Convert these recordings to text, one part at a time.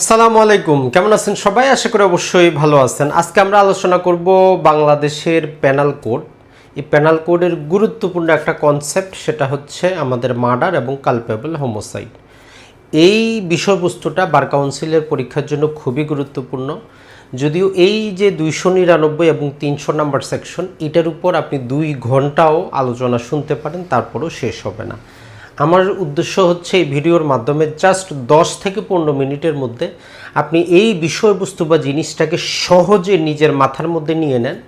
আসসালামু আলাইকুম। কেমন আছেন সবাই? আশা করি অবশ্যই ভালো আছেন। আজকে আমরা আলোচনা করব বাংলাদেশের প্যানাল কোড এই প্যানাল কোডের গুরুত্বপূর্ণ একটা কনসেপ্ট সেটা হচ্ছে আমাদের মার্ডার এবং কালপেবল হোমোসাইড এই বিষয়বস্তুটা বার কাউন্সিলের পরীক্ষার জন্য খুবই গুরুত্বপূর্ণ। যদিও এই যে দুইশো নিরানব্বই এবং তিনশো নাম্বার সেকশন এটার উপর আপনি দুই ঘন্টাও আলোচনা শুনতে পারেন, তারপরও শেষ হবে না। আমার উদ্দেশ্য হচ্ছে এই ভিডিওর মাধ্যমে জাস্ট দশ থেকে পনেরো মিনিটের মধ্যে আপনি এই বিষয়বস্তু বা জিনিসটাকে সহজে নিজের মাথার মধ্যে নিয়ে নেন।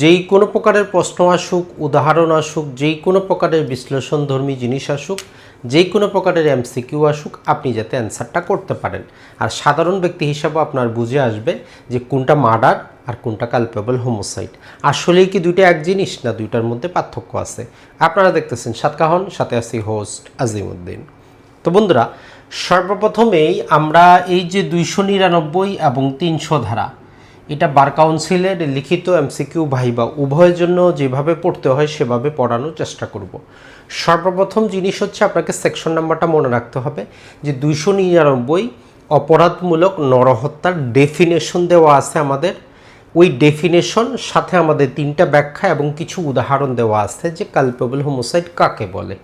যেই কোনো প্রকারের প্রশ্ন আসুক, উদাহরণ আসুক, যেই কোনো প্রকারের বিশ্লেষণধর্মী জিনিস আসুক, যেই কোনো প্রকারের এমসিকিউ আসুক, আপনি যাতে অ্যান্সারটা করতে পারেন। আর সাধারণ ব্যক্তি হিসাবে আপনার বুঝে আসবে যে কোনটা মার্ডার আর কোনটা কালপেবল হোমোসাইড আসলেই কি দুইটা এক জিনিস না দুইটার মধ্যে পার্থক্য আছে? আপনারা দেখতেছেন সাতকাহন সাথে আছি হোস্ট আজিমুদ্দিন। তো বন্ধুরা, সর্বপ্রথমেই আমরা এই যে দুইশো নিরানব্বই এবং তিনশো ধারা, এটা বার কাউন্সিলের লিখিত এমসিকিউ ভাইবা উভয়ের জন্য যেভাবে পড়তে হয় সেভাবে পড়ানোর চেষ্টা করব। সর্বপ্রথম জিনিস হচ্ছে আপনাকে সেকশন নাম্বারটা মনে রাখতে হবে যে দুইশো নিরানব্বই অপরাধমূলক নরহত্যার ডেফিনেশন দেওয়া আছে আমাদের ওই ডেফিনেশন সাথে আমাদের তিনটা ব্যাখ্যা এবং কিছু উদাহরণ দেওয়া আছে যে কালপেবল হোমোসাইড কাকে বলে।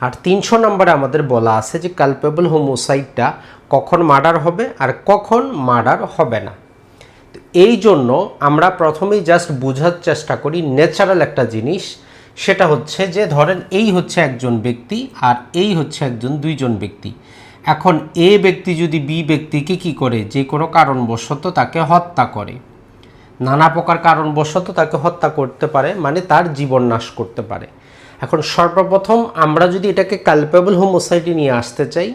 আর তিনশো নম্বরে আমাদের বলা আছে যে কালপেবল হোমোসাইডটা কখন মার্ডার হবে আর কখন মার্ডার হবে না। এই জন্য আমরা প্রথমেই জাস্ট বোঝার চেষ্টা করি ন্যাচারাল একটা জিনিস, সেটা হচ্ছে যে ধরেন এই হচ্ছে একজন ব্যক্তি আর এই হচ্ছে একজন দুইজন ব্যক্তি। এখন এ ব্যক্তি যদি বি ব্যক্তিকে কি করে? যে কোনো কারণবশত তাকে হত্যা করে। নানা প্রকার কারণবশত তাকে হত্যা করতে পারে মানে তার জীবন নাশ করতে পারে। এখন সর্বপ্রথম আমরা যদি এটাকে কালপেবল হোমোসাইটি নিয়ে আসতে চাই,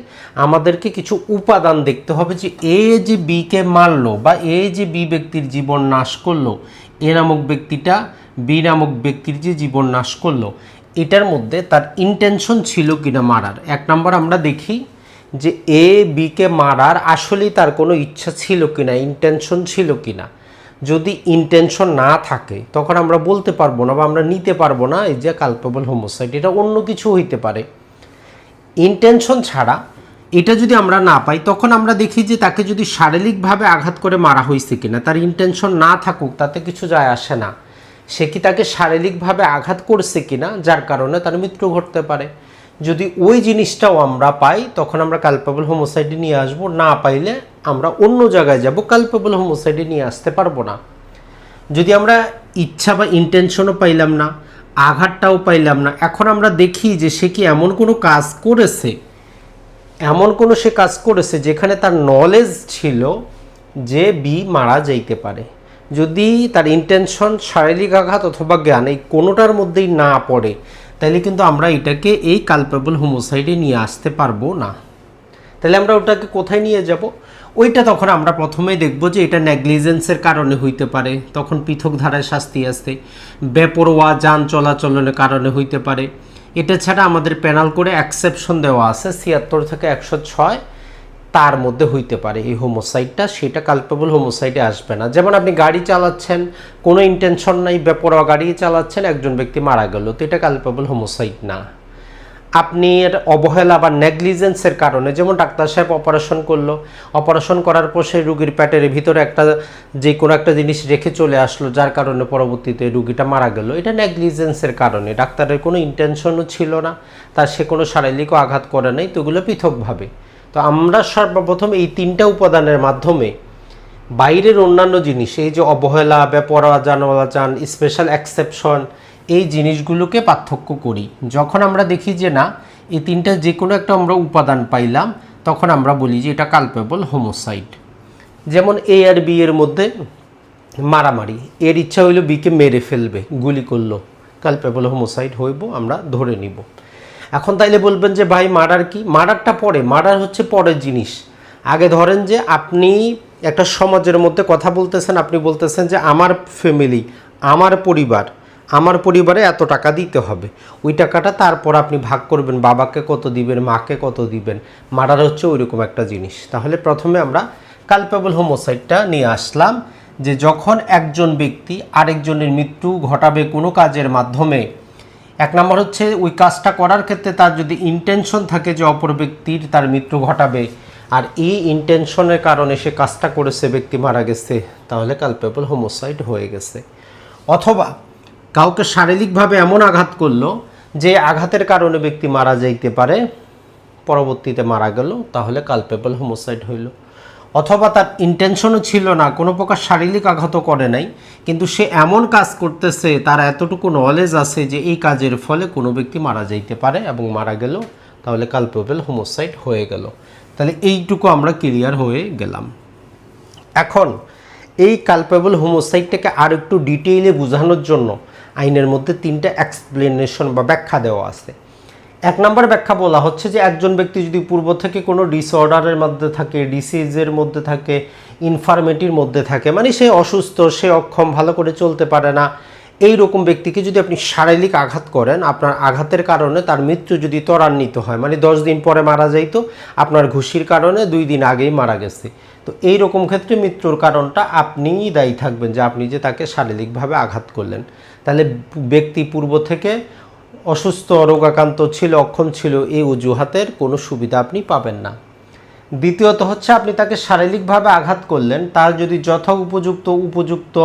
আমাদেরকে কিছু উপাদান দেখতে হবে যে এ যে বিকে মারলো বা এ যে বি ব্যক্তির জীবন নাশ করল, এ নামক ব্যক্তিটা বি নামক ব্যক্তির যে জীবন নাশ করল, এটার মধ্যে তার ইন্টেনশন ছিল কিনা মারার। এক নম্বর আমরা দেখি যে এ বিকে মারার আসলেই তার কোনো ইচ্ছা ছিল কিনা ইন্টেনশন ছিল কিনা। যদি ইন্টেনশন না থাকে, তখন আমরা বলতে পারব না বা আমরা নিতে পারব না, এই যে কালপেবল হোমোসাইড এটা অন্য কিছু হইতে পারে। ইন্টেনশন ছাড়া এটা যদি আমরা না পাই, তখন আমরা দেখি যে তাকে যদি শারীরিকভাবে আঘাত করে মারা হয়েছে কিনা, তার ইন্টেনশন না থাকুক, তাতে কিছু যায় আসে না। সে কি তাকে শারীরিকভাবে আঘাত করছে কিনা, যার কারণে তার মৃত্যু ঘটতে পারে। যদি ওই জিনিসটাও আমরা পাই, তখন আমরা কালপেবল হোমোসাইডে নিয়ে আসব, না পাইলে আমরা অন্য জায়গায় যাব কালপেবল হোমোসাইডে নিয়ে আসতে পারব না। যদি আমরা ইচ্ছা বা ইন্টেনশনও পাইলাম না, আঘাতটাও পাইলাম না, এখন আমরা দেখি যে সে কি এমন কোনো কাজ করেছে, এমন কোনো সে কাজ করেছে যেখানে তার নলেজ ছিল যে বি মারা যাইতে পারে। যদি তার ইন্টেনশন শারীরিক আঘাত অথবা জ্ঞান এই কোনোটার মধ্যেই না পড়ে তাহলে কিন্তু আমরা এটাকে এই কালপেবল হোমোসাইডে নিয়ে আসতে পারব না। তাহলে আমরা ওটাকে কোথায় নিয়ে যাব? ওইটা তখন আমরা প্রথমেই দেখব যে এটা নেগলিজেন্সের কারণে হইতে পারে। তখন পৃথক ধারায় শাস্তি আসতে, বেপরোয়া যান চলাচলের কারণে হইতে পারে। এটা ছাড়া আমাদের প্যানাল করে অ্যাকসেপশন দেওয়া আছে, ছিয়াত্তর থেকে একশো ছয় তার মধ্যে হইতে পারে। এই হোমোসাইডটা সেটা কালপেবল হোমোসাইডে আসবে না। যেমন আপনি গাড়ি চালাচ্ছেন, কোনো ইন্টেনশন নাই, বেপরোয়া গাড়ি চালাচ্ছেন, একজন ব্যক্তি মারা গেল, তো এটা কালপেবল হোমোসাইড না। আপনি এর অবহেলা বা নেগলিজেন্সের কারণে, যেমন ডাক্তার সাহেব অপারেশন করল অপারেশন করার পর সেই রুগীর প্যাটের ভিতরে একটা যে কোনো একটা জিনিস রেখে চলে আসলো, যার কারণে পরবর্তীতে রুগীটা মারা গেল। এটা নেগলিজেন্সের কারণে, ডাক্তারের কোনো ইন্টেনশনও ছিল না, তার সে কোনো শারীরিকও আঘাত করে নাই, তো এগুলো পৃথকভাবে। তো আমরা সর্বপ্রথম এই তিনটা উপাদানের মাধ্যমে বাইরের অন্যান্য জিনিস, এই যে অবহেলা, বেপরোয়া যান স্পেশাল এক্সেপশন এই জিনিসগুলোকে পার্থক্য করি। যখন আমরা দেখি যে না, এই তিনটা যে কোনো একটা আমরা উপাদান পাইলাম, তখন আমরা বলি যে এটা কালপেবল হোমোসাইড যেমন এ আর বি এর মধ্যে মারামারি। এর ইচ্ছা হইল বিকে মেরে ফেলবে, গুলি করল। কালপেবল হোমোসাইড হইব, আমরা ধরে নিব। এখন তাইলে বলবেন যে ভাই মার্ডার কি? মার্ডারটা পরে। মার্ডার হচ্ছে পরের জিনিস। আগে ধরেন যে আপনি একটা সমাজের মধ্যে কথা বলতেছেন, আপনি বলতেছেন যে আমার ফ্যামিলি আমার পরিবার আমার পরিবারে এত টাকা দিতে হবে। ওই টাকাটা তারপর আপনি ভাগ করবেন, বাবাকে কত দিবেন, মাকে কত দিবেন। মার্ডার হচ্ছে ওইরকম একটা জিনিস। তাহলে প্রথমে আমরা কালপেবল হোমোসাইডটা নিয়ে আসলাম যে যখন একজন ব্যক্তি আরেকজনের মৃত্যু ঘটাবে কোনো কাজের মাধ্যমে, এক নম্বর হচ্ছে ওই কাজটা করার ক্ষেত্রে তার যদি ইন্টেনশন থাকে যে অপর ব্যক্তির তার মৃত্যু ঘটাবে, আর এই ইন্টেনশনের কারণে সে কাজটা করেছে, ব্যক্তি মারা গেছে, তাহলে কালপেবল হোমোসাইড হয়ে গেছে। অথবা কাউকে শারীরিকভাবে এমন আঘাত করল যে আঘাতের কারণে ব্যক্তি মারা যাইতে পারে, পরবর্তীতে মারা গেল, তাহলে কালপেবল হোমোসাইড হইল। অথবা তার ইন্টেনশনও ছিল না, কোনো প্রকার শারীরিক আঘাতও করে নাই, কিন্তু সে এমন কাজ করতেছে, তার এতটুকু নলেজ আছে যে এই কাজের ফলে কোনো ব্যক্তি মারা যাইতে পারে এবং মারা গেল, তাহলে কালপেবল হোমোসাইড হয়ে গেল। তাহলে এইটুকু আমরা ক্লিয়ার হয়ে গেলাম। এখন, এই কালপেবল হোমোসাইডটাকে আর একটু ডিটেইলে বোঝানোর জন্য আইনের মধ্যে তিনটা এক্সপ্লেনেশন বা ব্যাখ্যা দেওয়া আছে। এক নম্বর ব্যাখ্যা বলা হচ্ছে যে একজন ব্যক্তি যদি পূর্ব থেকে কোনো ডিসঅর্ডারের মধ্যে থাকে ডিসিজের মধ্যে থাকে ইনফার্মেটির মধ্যে থাকে মানে সে অসুস্থ, সে অক্ষম, ভালো করে চলতে পারে না এই রকম ব্যক্তিকে যদি আপনি শারীরিক আঘাত করেন, আপনার আঘাতের কারণে তার মৃত্যু যদি ত্বরান্বিত হয় মানে দশ দিন পরে মারা যাইতো, আপনার ঘুষির কারণে দুই দিন আগেই মারা গেছে। তো এই রকম ক্ষেত্রে মৃত্যুর কারণটা আপনিই দায়ী থাকবেন যে আপনি যে তাকে শারীরিকভাবে আঘাত করলেন। তাহলে ব্যক্তি পূর্ব থেকে অসুস্থ, রোগাক্রান্ত ছিল, অক্ষম ছিল এই অজুহাতের কোনো সুবিধা আপনি পাবেন না। দ্বিতীয়ত হচ্ছে আপনি তাকে শারীরিকভাবে আঘাত করলেন, তার যদি যথা উপযুক্ত উপযুক্ত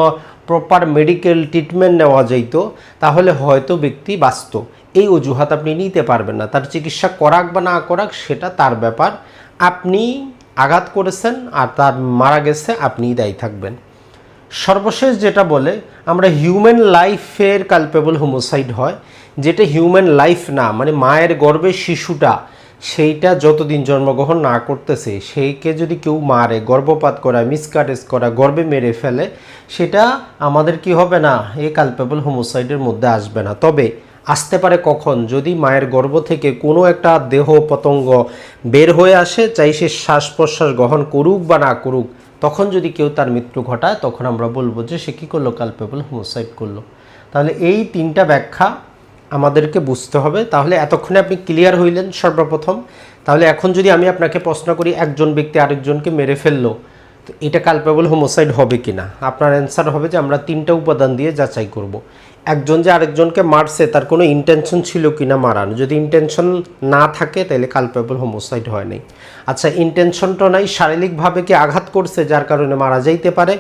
প্রপার মেডিকেল ট্রিটমেন্ট নেওয়া যেত তাহলে হয়তো ব্যক্তি বাঁচত। এই অজুহাত আপনি নিতে পারবেন না। তার চিকিৎসা করাক বা না করাক, সেটা তার ব্যাপার। আপনি আঘাত করেছেন আর তার মারা গেছে, আপনিই দায়ী থাকবেন। সর্বশেষ যেটা বলে, আমরা হিউম্যান লাইফের কালপেবল হোমোসাইড হয়, যেটা হিউম্যান লাইফ না মানে মায়ের গর্ভে শিশুটা, সেইটা যতদিন জন্মগ্রহণ না করতেছে, সেইকে যদি কেউ মারে, গর্ভপাত করা মিসকাটেজ করা গর্বে মেরে ফেলে, সেটা আমাদের কি হবে না এই কালপেবল হোমোসাইডের মধ্যে আসবে না। তবে আসতে পারে কখন? যদি মায়ের গর্ভ থেকে কোনো একটা দেহ পতঙ্গ বের হয়ে আসে, চাই সে শ্বাস প্রশ্বাস গ্রহণ করুক বা না করুক তখন যদি কেউ তার মৃত্যু ঘটায়, তখন আমরা বলব যে সে কী করল? কালপেবল হোমোসাইড করল। তাহলে এই তিনটা ব্যাখ্যা আমাদেরকে বুঝতে হবে। তাহলে এতক্ষণে আপনি ক্লিয়ার হইলেন সর্বপ্রথম। তাহলে এখন যদি আমি আপনাকে প্রশ্ন করি, একজন ব্যক্তি আরেকজনকে মেরে ফেলল, তো এটা কালপেবল হোমোসাইড হবে কি না আপনার অ্যান্সার হবে যে আমরা তিনটা উপাদান দিয়ে যাচাই করব। একজন যে আরেকজনকে মারছে, তার কোনো ইন্টেনশন ছিল কি না মারানো যদি ইন্টেনশন না থাকে, তাহলে কালপেবল হোমোসাইড হয় নাই। আচ্ছা ইন্টেনশনটা নাই, শারীরিকভাবে কি আঘাত করছে, যার কারণে মারা যাইতে পারে?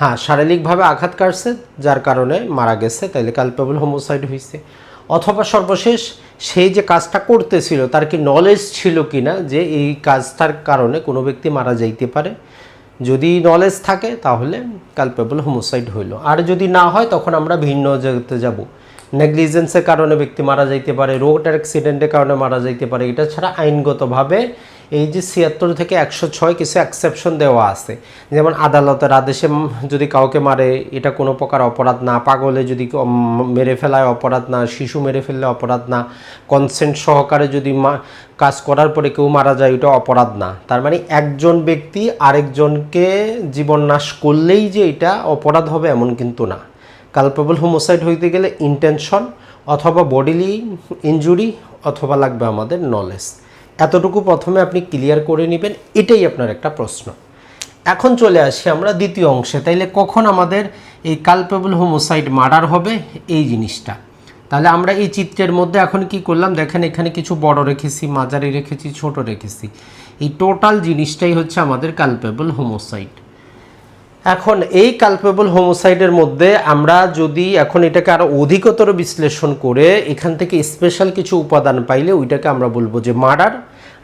হ্যাঁ শারীরিকভাবে আঘাত কাটছে, যার কারণে মারা গেছে তাইলে কালপেবল হোমোসাইড হয়েছে অথবা সর্বশেষ সেই যে কাজটা করতেছিল, তার কি নলেজ ছিল কি না যে এই কাজটার কারণে কোনো ব্যক্তি মারা যাইতে পারে? যদি নলেজ থাকে তাহলে কালপেবল হোমোসাইড হইল। আর যদি না হয়, তখন আমরা ভিন্ন জায়গাতে যাব। নেগলিজেন্সের কারণে ব্যক্তি মারা যাইতে পারে রোড অ্যাক্সিডেন্টের কারণে মারা যাইতে পারে। এটা ছাড়া আইনগতভাবে এই যে ছিয়াত্তর থেকে একশো ছয় কিছু অ্যাকসেপশন দেওয়া আছে। যেমন আদালতের আদেশে যদি কাউকে মারে, এটা কোনো প্রকার অপরাধ না। পাগলে যদি মেরে ফেলায় অপরাধ না, শিশু মেরে ফেললে অপরাধ না। কনসেন্ট সহকারে যদি কাজ করার পরে কেউ মারা যায়, এটা অপরাধ না। তার মানে একজন ব্যক্তি আরেকজনকে জীবন নাশ করলেই যে এটা অপরাধ হবে, এমন কিন্তু না। কালপেবল হোমোসাইড হইতে গেলে ইন্টেনশন অথবা বডিলি ইনজুরি অথবা লাগবে আমাদের নলেজ এতটুকু প্রথমে আপনি ক্লিয়ার করে নেবেন, এটাই আপনার একটা প্রশ্ন। এখন চলে আসি আমরা দ্বিতীয় অংশে। তাইলে কখন আমাদের এই কালপেবল হোমোসাইড মার্ডার হবে? এই জিনিসটা। তাহলে আমরা এই চিত্রের মধ্যে এখন কি করলাম? দেখেন এখানে কিছু বড় রেখেছি, মাঝারি রেখেছি, ছোট রেখেছি। এই টোটাল জিনিসটাই হচ্ছে আমাদের কালপেবল হোমোসাইড এখন এই কালপেবল হোমোসাইডের মধ্যে আমরা যদি এখন এটাকে আরও অধিকতর বিশ্লেষণ করে এখান থেকে স্পেশাল কিছু উপাদান পাইলে ওইটাকে আমরা বলব যে মার্ডার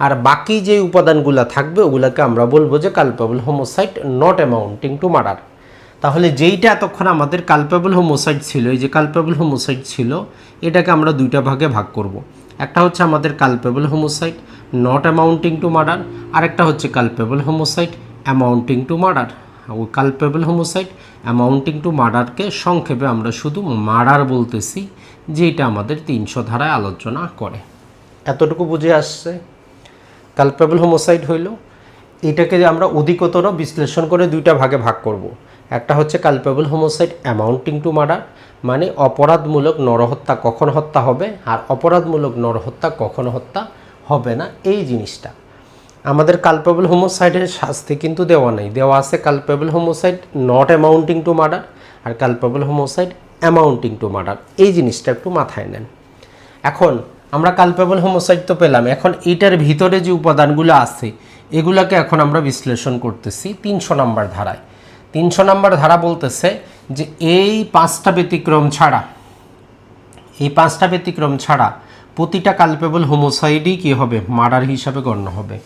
আর বাকি যে উপাদানগুলো থাকবে ওগুলোকে আমরা বলব যে culpable homicide not amounting to murder তাহলে যেইটা এতক্ষণ আমাদের কালপেবল হোমোসাইড ছিল, এই যে কালপেবল হোমোসাইড ছিল, এটাকে আমরা দুইটা ভাগে ভাগ করব। একটা হচ্ছে আমাদের culpable homicide not amounting to murder আর একটা হচ্ছে culpable homicide amounting to murder culpable homicide amounting to মার্ডারকে সংক্ষেপে আমরা শুধু মার্ডার বলতেছি, যেটা আমাদের তিনশো ধারায় আলোচনা করে। এতটুকু বুঝে আসছে? কালপেবল হোমোসাইড হইল, এটাকে আমরা অধিকতর বিশ্লেষণ করে দুইটা ভাগে ভাগ করব। একটা হচ্ছে culpable homicide amounting to murder মানে অপরাধমূলক নরহত্যা কখন হত্যা হবে, আর অপরাধমূলক নরহত্যা কখন হত্যা হবে না, এই জিনিসটা। আমাদের কালপেবল হোমোসাইডের শাস্তি কিন্তু দেওয়া নেই। দেওয়া আছে culpable homicide not amounting to murder R culpable homicide amounting to murder এই জিনিসটা একটু মাথায় নেন। এখন আমরা কালপেবল হোমোসাইড তো পেলাম। এখন এটার ভিতরে যে উপাদানগুলো আছে, এগুলাকে এখন আমরা বিশ্লেষণ করতেছি তিনশো নাম্বার ধারায়। তিনশো নাম্বার ধারা বলতেছে যে এই পাঁচটা ব্যতিক্রম ছাড়া, এই পাঁচটা ব্যতিক্রম ছাড়া প্রতিটা কালপেবল হোমোসাইডই কী হবে? মার্ডার হিসাবে গণ্য হবে।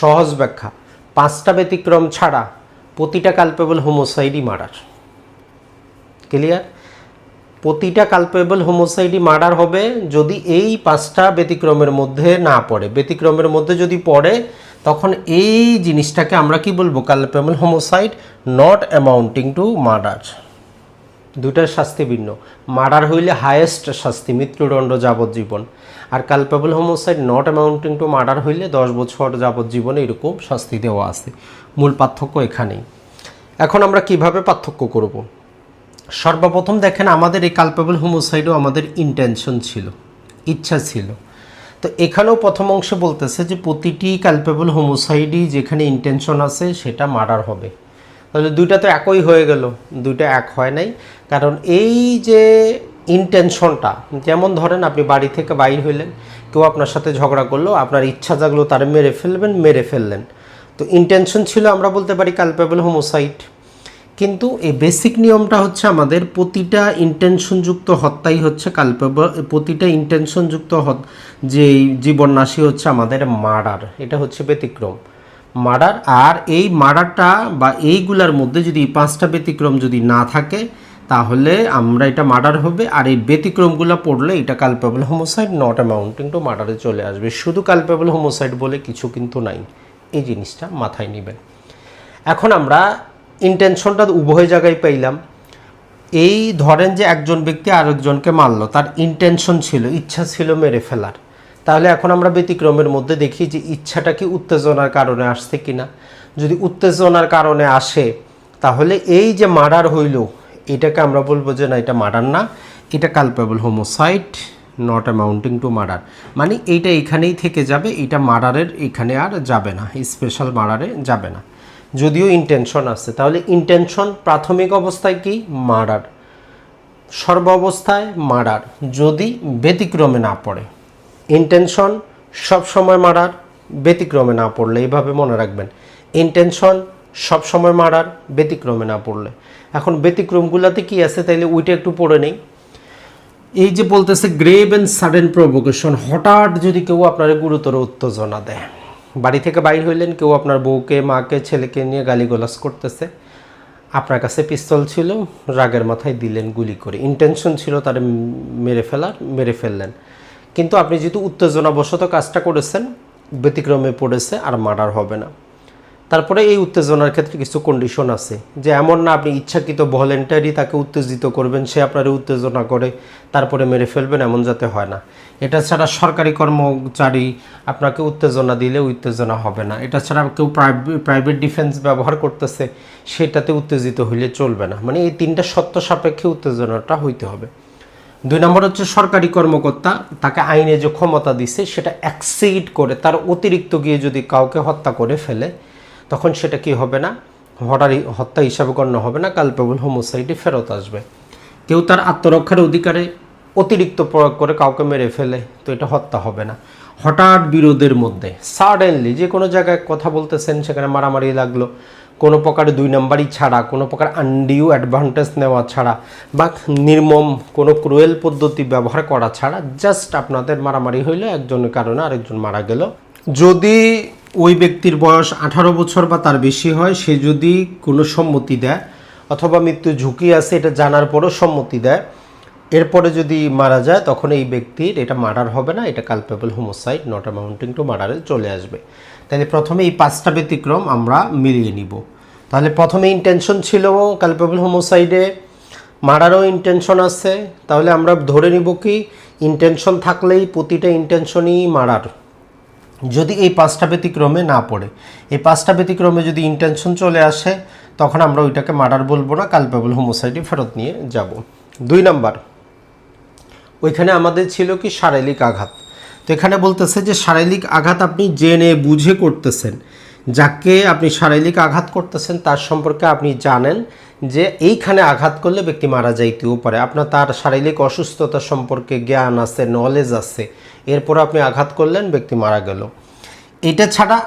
সহজ ব্যাখ্যা। পাঁচটা ব্যতিক্রম ছাড়া প্রতিটা কালপেবল হোমোসাইডই মার্ডার ক্লিয়ার প্রতিটা কালপেবল হোমোসাইডই মার্ডার হবে যদি এই পাঁচটা ব্যতিক্রমের মধ্যে না পড়ে। ব্যতিক্রমের মধ্যে যদি পড়ে, তখন এই জিনিসটাকে আমরা কি বলব? Culpable homicide not amounting to murder দুটার শাস্তি ভিন্ন। মার্ডার হইলে হায়েস্ট শাস্তি, মৃত্যুদণ্ড যাবজ্জীবন। আর culpable homicide not amounting to murder হইলে দশ বছর যাবজ্জীবন এরকম শাস্তি দেওয়া আছে। মূল পার্থক্য এখানেই। এখন আমরা কীভাবে পার্থক্য করব? সর্বপ্রথম দেখেন আমাদের এই কালপেবল হোমোসাইডও আমাদের ইন্টেনশন ছিল, ইচ্ছা ছিল। তো এখানেও প্রথম অংশে বলতেছে যে প্রতিটি কালপেবল হোমোসাইডই যেখানে ইন্টেনশন আছে সেটা মার্ডার হবে। তাহলে দুইটা তো একই হয়ে গেল, দুইটা এক হয় নাই। কারণ এই যে ইন্টেনশনটা যেমন ধরেন আপনি বাড়ি থেকে বাইর হইলেন, কেউ আপনার সাথে ঝগড়া করল, আপনার ইচ্ছা জাগলো তারে মেরে ফেলবেন, মেরে ফেললেন। তো ইন্টেনশন ছিল আমরা বলতে পারি কালপেবল হোমোসাইড কিন্তু এই বেসিক নিয়মটা হচ্ছে আমাদের প্রতিটা ইন্টেনশনযুক্ত হত্যাই হচ্ছে কালপেবল প্রতিটা ইন্টেনশনযুক্ত যে জীবননাশী হচ্ছে আমাদের মার্ডার এটা হচ্ছে ব্যতিক্রম। মার্ডার আর এই মার্ডারটা বা এইগুলার মধ্যে যদি পাঁচটা ব্যতিক্রম যদি না থাকে তাহলে আমরা এটা মার্ডার হবে, আর এই ব্যতিক্রমগুলো পড়লে এটা culpable homicide not amounting to মার্ডারে চলে আসবে। শুধু কালপেবল হোমোসাইড বলে কিছু কিন্তু নাই। এই জিনিসটা মাথায় নেবেন। এখন আমরা ইন্টেনশনটা উভয় জায়গায় পাইলাম। এই ধরেন যে একজন ব্যক্তি আরেকজনকে মারলো, তার ইন্টেনশন ছিল, ইচ্ছা ছিল মেরে ফেলার। তাহলে এখন আমরা ব্যতিক্রমের মধ্যে দেখি যে ইচ্ছাটা কি উত্তেজনার কারণে আসছে কিনা। যদি উত্তেজনার কারণে আসে, তাহলে এই যে মার্ডার হইল এটাকে আমরা বলব যে না, এটা মার্ডার না, এটা culpable homicide not amounting to murder মানে এইটা এখানেই থেকে যাবে, এটা মার্ডারের এখানে আর যাবে না স্পেশাল মার্ডারে যাবে না। যদিও ইন্টেনশন আছে, তাহলে ইন্টেনশন প্রাথমিক অবস্থায় কি? মার্ডার। সর্ব অবস্থায় মার্ডার, যদি ব্যতিক্রমে না পড়ে। ইন্টেনশন সবসময় মার্ডার, ব্যতিক্রমে না পড়লে, এইভাবে মনে রাখবেন। ইন্টেনশন সবসময় মার্ডার, ব্যতিক্রমে না পড়লে। এখন ব্যতিক্রমগুলোতে কি আছে তাইলে ওইটা একটু পড়ে নেই। এই যে বলতেছে গ্রেভ অ্যান্ড সাডেন প্রভোকেশন হঠাৎ যদি কেউ আপনার গুরুতর উত্তেজনা দেয়, বাড়ি থেকে বাইর হইলেন, কেউ আপনার বউকে, মাকে, ছেলেকে নিয়ে গালিগালাজ করতেছে, আপনার কাছে পিস্তল ছিল, রাগের মাথায় দিলেন গুলি করে ইন্টেনশন ছিল তার মেরে ফেলার, মেরে ফেললেন। কিন্তু আপনি যেহেতু উত্তেজনাবশত কাজটা করেছেন, ব্যতিক্রমে পড়েছে আর মার্ডার হবে না। তারপরে এই উত্তেজনার ক্ষেত্রে কিছু কন্ডিশন আছে যে এমন না আপনি ইচ্ছাকৃত ভলেন্টারি তাকে উত্তেজিত করবেন, সে আপনার উত্তেজনা করে, তারপরে মেরে ফেলবেন, এমন যাতে হয় না। এটা ছাড়া সরকারি কর্মচারী আপনাকে উত্তেজনা দিলে উত্তেজনা হবে না। এটা ছাড়া কেউ প্রাইভেট ডিফেন্স ব্যবহার করতেছে, সেটাতে উত্তেজিত হইলে চলবে না। মানে এই তিনটা সত্য সাপেক্ষে উত্তেজনাটা হইতে হবে। দুই নম্বর হচ্ছে সরকারি কর্মকর্তা তাকে আইনে যে ক্ষমতা দিছে, সেটা অ্যাক্সিড করে, তার অতিরিক্ত গিয়ে যদি কাউকে হত্যা করে ফেলে তখন সেটা কি হবে না? হঠাৎ হত্যা হিসাবে গণ্য হবে না কালপেবল হোমোসাইডে ফেরত আসবে। কেউ তার আত্মরক্ষার অধিকারে অতিরিক্ত প্রয়োগ করে কাউকে মেরে ফেলে, তো এটা হত্যা হবে না। হঠাৎ বিরোধের মধ্যে সাডেনলি যে কোনো জায়গায় কথা বলতেছেন, সেখানে মারামারি লাগল। কোনো প্রকার দুই নাম্বারই ছাড়া, কোনো প্রকার আনডিউ অ্যাডভান্টেজ নেওয়া ছাড়া, বা নির্মম কোনো ক্রুয়েল পদ্ধতি ব্যবহার করা ছাড়া জাস্ট আপনাদের মারামারি হইলে, একজনের কারণে আরেকজন মারা গেল। যদি ওই ব্যক্তির বয়স আঠারো বছর বা তার বেশি হয়, সে যদি কোনো সম্মতি দেয়, অথবা মৃত্যু ঝুঁকি আছে, এটা জানার পরও সম্মতি দেয়, এরপরে যদি মারা যায়, তখন এই ব্যক্তির এটা মার্ডার হবে না, এটা culpable homicide not amounting to মার্ডারে চলে আসবে। তাহলে প্রথমে এই পাঁচটা ব্যতিক্রম আমরা মিলিয়ে নিব। তাহলে প্রথমে ইন্টেনশন ছিল কালপেবল হোমোসাইডে মার্ডারও ইন্টেনশন আছে, তাহলে আমরা ধরে নিব কি ইন্টেনশন থাকলেই প্রতিটা ইন্টেনশনই মার্ডার। যদি এই পাঁচটা ব্যতিক্রমে না পড়ে। এই পাঁচটা ব্যতিক্রমে যদি ইন্টেনশন চলে আসে, তখন আমরা ওইটাকে মার্ডার বলব না কালপেবল হোমোসাইডে ফেরত নিয়ে যাব। দুই নাম্বার, ওইখানে আমাদের ছিল কি শারীরিক আঘাত। তো এখানে বলতেছে যে শারীরিক আঘাত আপনি জেনে বুঝে করতেছেন। যাকে আপনি শারীরিক আঘাত করতেছেন, তার সম্পর্কে আপনি জানেন যে এইখানে আঘাত করলে ব্যক্তি মারা যাইতেও পারে। আপনার তার শারীরিক অসুস্থতা সম্পর্কে জ্ঞান আছে নলেজ আছে এরপর আপনি আঘাত করলেন, ব্যক্তি মারা গেল। এটা ছাড়া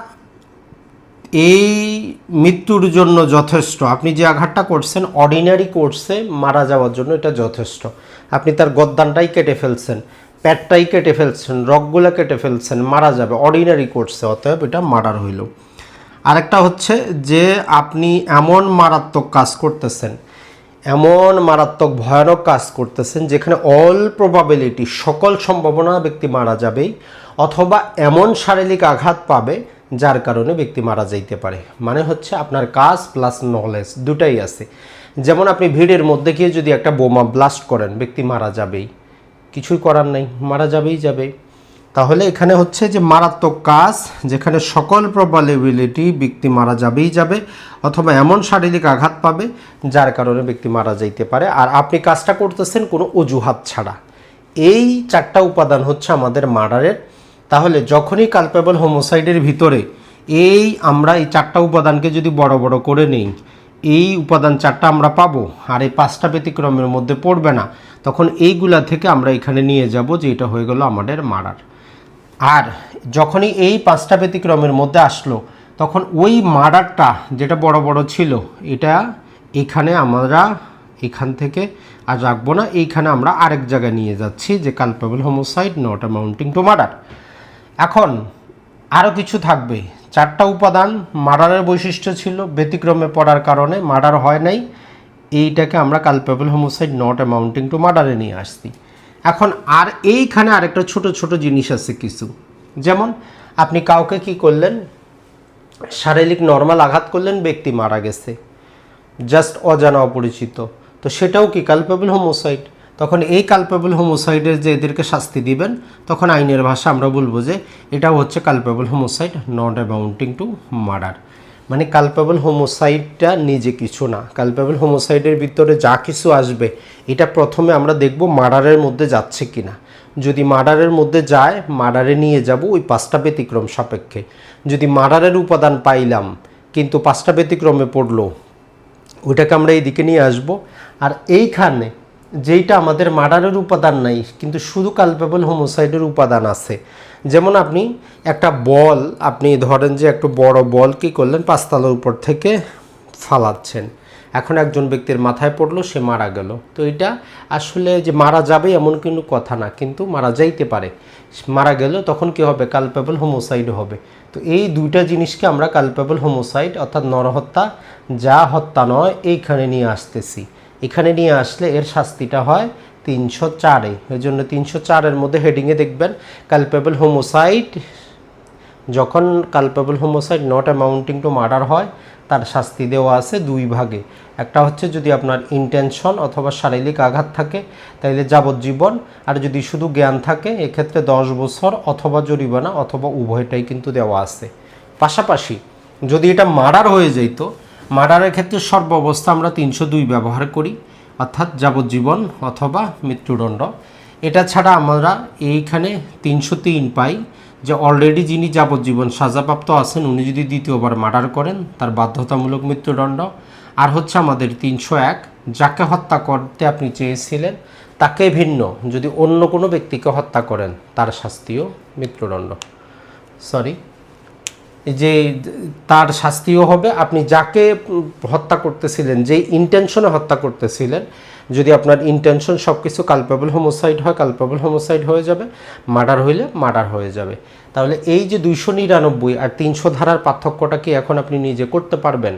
এই মৃত্যুর জন্য যথেষ্ট। আপনি যে আঘাতটা করছেন অর্ডিনারি কোর্সে মারা যাওয়ার জন্য এটা যথেষ্ট। আপনি তার গদ্দানটাই কেটে ফেলছেন, প্যাটটাই কেটে ফেলছেন, রগগুলো কেটে ফেলছেন, মারা যাবে অর্ডিনারি কোর্সে অতএব এটা মার্ডার হইল। আরেকটা হচ্ছে যে আপনি এমন মারাত্মক কাজ করতেছেন এমন মারাত্মক ভয়ানক কাজ করতেছেন যেখানে অল প্রবাবিলিটি সকল সম্ভাবনা ব্যক্তি মারা যাবেই, অথবা এমন শারীরিক আঘাত পাবে যার কারণে ব্যক্তি মারা যাইতে পারে। মানে হচ্ছে আপনার কাজ প্লাস নলেজ দুটাই আছে। যেমন আপনি ভিড়ের মধ্যে গিয়ে যদি একটা বোমা ব্লাস্ট করেন, ব্যক্তি মারা যাবেই। কিছুই করার নাই, মারা যাবেই যাবে। তাহলে এখানে হচ্ছে যে মারাত্মক কাজ, যেখানে সকল প্রবাবিলিটি ব্যক্তি মারা যাবেই যাবে, অথবা এমন শারীরিক আঘাত পাবে যার কারণে ব্যক্তি মারা যাইতে পারে। আর আপনি কাজটা করতেছেন কোনো অজুহাত ছাড়া। এই চারটা উপাদান হচ্ছে আমাদের মার্ডারের। তাহলে যখনই কালপেবল হোমোসাইডের ভিতরে এই আমরা এই চারটা উপাদানকে যদি বড় বড় করে নিই, এই উপাদান চারটা আমরা পাবো, আর এই পাঁচটা ব্যতিক্রমের মধ্যে পড়বে না, তখন এইগুলা থেকে আমরা এখানে নিয়ে যাব যে এটা হয়ে গেল আমাদের মার্ডার আর যখনই এই পাঁচটা ব্যতিক্রমের মধ্যে আসলো, তখন ওই মার্ডারটা যেটা বড় বড় ছিল, এটা এখানে আমরা এখান থেকে আর রাখব না। এইখানে আমরা আরেক জায়গায় নিয়ে যাচ্ছি, যে culpable homicide not amounting to murder এখন আরও কিছু থাকবে। চারটা উপাদান, মার্ডারের বৈশিষ্ট্য ছিল, ব্যতিক্রমে পড়ার কারণে মার্ডার হয় নাই। এইটাকে আমরা culpable homicide not amounting to মার্ডারে নিয়ে আসছি। এখন আর এইখানে আরেকটা ছোট ছোট জিনিস আছে কিছু। যেমন আপনি কাউকে কি করলেন? শারীরিক নর্মাল আঘাত করলেন, ব্যক্তি মারা গেছে। জাস্ট অজানা অপরিচিত। তো সেটাও কি কালপেবল হোমোসাইড তখন এই কালপেবল হোমোসাইডের যে এদেরকে শাস্তি দিবেন, তখন আইনের ভাষা আমরা বলব যে এটাও হচ্ছে culpable homicide not amounting to murder মানে কালপেবল হোমোসাইডটা নিজে কিছু না। কালপেবল হোমোসাইডের ভিতরে যা কিছু আসবে, এটা প্রথমে আমরা দেখব মার্ডারের মধ্যে যাচ্ছে কি না যদি মার্ডারের মধ্যে যায়, মার্ডারে নিয়ে যাব ওই পাঁচটা ব্যতিক্রম সাপেক্ষে। যদি মার্ডারের উপাদান পাইলাম, কিন্তু পাঁচটা ব্যতিক্রমে পড়ল, ওইটাকে আমরা এইদিকে নিয়ে আসব। আর এইখানে যেইটা আমাদের মার্ডারের উপাদান নাই, কিন্তু শুধু কালপেবল হোমোসাইডের উপাদান আছে যেমন আপনি একটা বল, আপনি ধরেন যে একটু বড় বল কি করলেন, পাঁচতলার উপর থেকে ফালাচ্ছেন। এখন একজন ব্যক্তির মাথায় পড়ল, সে মারা গেল। তো এটা আসলে যে মারা যাবে এমন কোনো কথা না, কিন্তু মারা যাইতে পারে। মারা গেল, তখন কি হবে? কালপেবল হোমোসাইড হবে। তো এই দুইটা জিনিসকে আমরা কালপেবল হোমোসাইড অর্থাৎ নরহত্যা, যা হত্যা নয়, এইখানে নিয়ে আসতেছি। এখানে নিয়ে আসলে এর শাস্তিটা হয় তিনশো চারে। ওই জন্য তিনশো চারের মধ্যে হেডিংয়ে দেখবেন কালপেবল হোমোসাইড যখন culpable homicide not amounting to murder হয়, তার শাস্তি দেওয়া আছে দুই ভাগে। একটা হচ্ছে যদি আপনার ইন্টেনশন অথবা শারীরিক আঘাত থাকে, তাইলে যাবজ্জীবন। আর যদি শুধু জ্ঞান থাকে, এক্ষেত্রে দশ বছর অথবা জরিমানা অথবা উভয়টাই কিন্তু দেওয়া আছে। পাশাপাশি যদি এটা মার্ডার হয়ে যেত মার্ডারের ক্ষেত্রে সর্বাবস্থা আমরা তিনশো দুই ব্যবহার করি। অর্থাৎ যাবজ্জীবন অথবা মৃত্যুদণ্ড। এটা ছাড়া আমরা এইখানে তিনশো তিন পাই যে অলরেডি যিনি যাবজ্জীবন সাজাপ্রাপ্ত আছেন, উনি যদি দ্বিতীয়বার মার্ডার করেন, তার বাধ্যতামূলক মৃত্যুদণ্ড। আর হচ্ছে আমাদের তিনশো এক, যাকে হত্যা করতে আপনি চেয়েছিলেন, তাকে ভিন্ন, যদি অন্য কোনো ব্যক্তিকে হত্যা করেন, তার শাস্তিও মৃত্যুদণ্ড। সরি যে তার শাস্তিও হবে, আপনি যাকে হত্যা করতেছিলেন, যে ইন্টেনশনে হত্যা করতেছিলেন, যদি আপনার ইন্টেনশন সব কিছু কালপেবল হোমোসাইড হয় কালপেবল হোমোসাইড হয়ে যাবে মার্ডার হইলে মার্ডার হয়ে যাবে। তাহলে এই যে দুইশো নিরানব্বই আর তিনশো ধারার পার্থক্যটা কি এখন আপনি নিজে করতে পারবেন?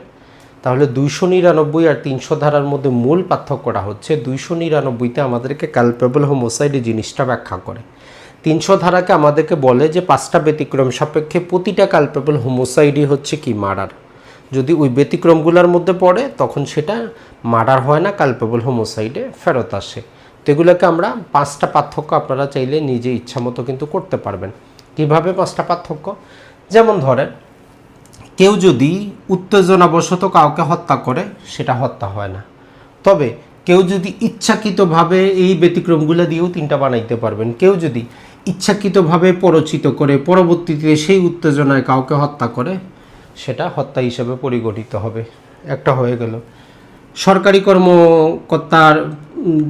তাহলে দুইশো নিরানব্বই আর তিনশো ধারার মধ্যে মূল পার্থক্যটা হচ্ছে, দুইশো নিরানব্বইতে আমাদেরকে কালপেবল হোমোসাইড এই জিনিসটা ব্যাখ্যা করে। তিনশো ধারাকে আমাদেরকে বলে যে পাঁচটা ব্যতিক্রম সাপেক্ষে প্রতিটা কালপেবল হোমোসাইডই হচ্ছে কি মার্ডার যদি ওই ব্যতিক্রমগুলোর মধ্যে পড়ে, তখন সেটা মার্ডার হয় না কালপেবল হোমোসাইডে ফেরত আসে। তো এগুলোকে আমরা পাঁচটা পার্থক্য আপনারা চাইলে নিজে ইচ্ছা মতো কিন্তু করতে পারবেন। কীভাবে পাঁচটা পার্থক্য? যেমন ধরেন, কেউ যদি উত্তেজনাবশত কাউকে হত্যা করে, সেটা হত্যা হয় না। তবে কেউ যদি ইচ্ছাকৃতভাবে এই ব্যতিক্রমগুলো দিয়েও তিনটা বানাইতে পারবেন। কেউ যদি ইচ্ছাকৃতভাবে পরচিত করে পরবর্তীতে সেই উত্তেজনায় কাউকে হত্যা করে, সেটা হত্যা হিসেবে পরিগণিত হবে। একটা হয়ে গেল। সরকারি কর্মকর্তার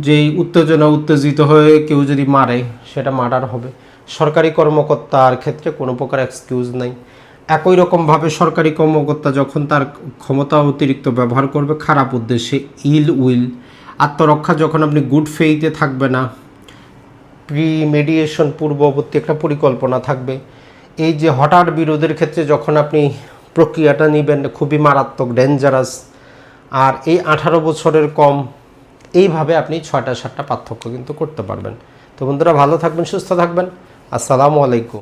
যেই উত্তেজনা, উত্তেজিত হয়ে কেউ যদি মারে, সেটা মার্ডার হবে। সরকারি কর্মকর্তার ক্ষেত্রে কোনো প্রকার এক্সকিউজ নাই। একই রকমভাবে সরকারি কর্মকর্তা যখন তার ক্ষমতা অতিরিক্ত ব্যবহার করবে, খারাপ উদ্দেশ্যে ইল উইল আত্মরক্ষা যখন আপনি গুড ফেইতে থাকবে না প্রি মেডিয়েশন পূর্ববর্তী একটা পরিকল্পনা থাকবে। এই যে হঠাৎ বিরোধের ক্ষেত্রে যখন আপনি প্রক্রিয়াটা নেবেন, খুবই মারাত্মক ডেঞ্জারাস আর এই আঠারো বছরের কম, এইভাবে আপনি ছয়টা, সাতটা পার্থক্য কিন্তু করতে পারবেন। তো বন্ধুরা, ভালো থাকবেন, সুস্থ থাকবেন। আসসালামু আলাইকুম।